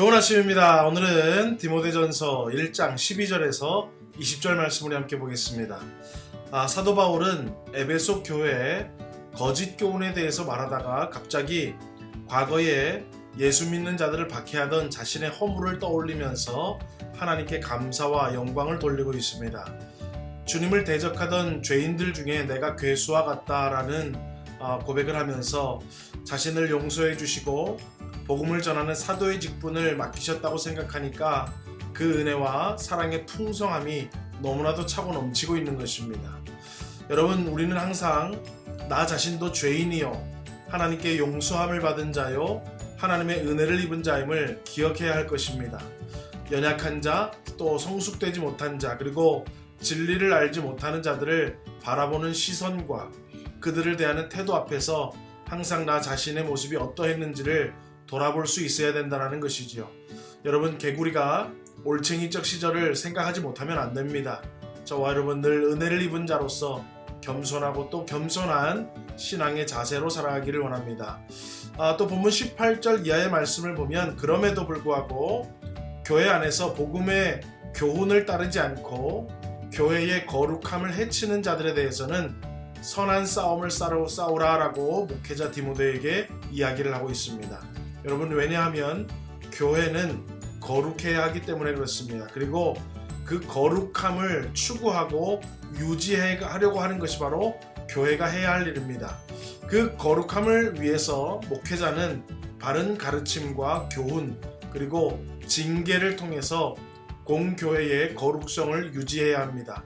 좋은 아침입니다. 오늘은 디모데전서 1장 12절에서 20절 말씀을 함께 보겠습니다. 아, 사도 바울은 에베소 교회 거짓 교훈에 대해서 말하다가 갑자기 과거에 예수 믿는 자들을 박해하던 자신의 허물을 떠올리면서 하나님께 감사와 영광을 돌리고 있습니다. 주님을 대적하던 죄인들 중에 내가 괴수와 같다라는 아, 고백을 하면서 자신을 용서해 주시고 복음을 전하는 사도의 직분을 맡기셨다고 생각하니까 그 은혜와 사랑의 풍성함이 너무나도 차고 넘치고 있는 것입니다. 여러분, 우리는 항상 나 자신도 죄인이요. 하나님께 용서함을 받은 자요. 하나님의 은혜를 입은 자임을 기억해야 할 것입니다. 연약한 자, 또 성숙되지 못한 자, 그리고 진리를 알지 못하는 자들을 바라보는 시선과 그들을 대하는 태도 앞에서 항상 나 자신의 모습이 어떠했는지를 돌아볼 수 있어야 된다는 것이지요. 여러분 개구리가 올챙이적 시절을 생각하지 못하면 안 됩니다. 저와 여러분 늘 은혜를 입은 자로서 겸손하고 또 겸손한 신앙의 자세로 살아가기를 원합니다. 아, 또 본문 18절 이하의 말씀을 보면 그럼에도 불구하고 교회 안에서 복음의 교훈을 따르지 않고 교회의 거룩함을 해치는 자들에 대해서는 선한 싸움을 싸우, 싸우라라고 목회자 디모데에게 이야기를 하고 있습니다. 여러분 왜냐하면 교회는 거룩해야 하기 때문에 그렇습니다. 그리고 그 거룩함을 추구하고 유지하려고 하는 것이 바로 교회가 해야 할 일입니다. 그 거룩함을 위해서 목회자는 바른 가르침과 교훈 그리고 징계를 통해서 공교회의 거룩성을 유지해야 합니다.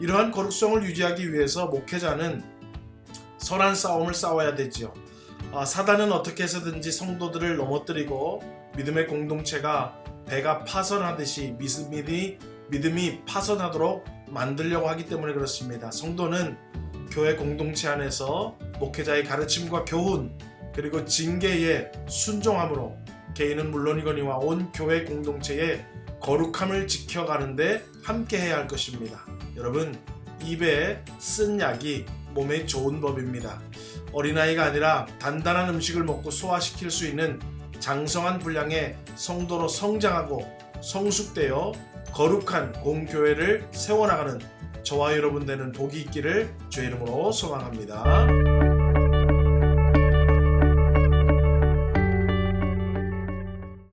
이러한 거룩성을 유지하기 위해서 목회자는 선한 싸움을 싸워야 되지요. 아, 사단은 어떻게 해서든지 성도들을 넘어뜨리고 믿음의 공동체가 배가 파선하듯이 믿음이, 믿음이 파선하도록 만들려고 하기 때문에 그렇습니다. 성도는 교회 공동체 안에서 목회자의 가르침과 교훈 그리고 징계에 순종함으로 개인은 물론이거니와 온 교회 공동체의 거룩함을 지켜가는데 함께 해야 할 것입니다. 여러분 입에 쓴 약이 몸에 좋은 법입니다. 어린아이가 아니라 단단한 음식을 먹고 소화시킬 수 있는 장성한 분량의 성도로 성장하고 성숙되어 거룩한 공교회를 세워나가는 저와 여러분 되는 복이 있기를 주의 이름으로 소망합니다.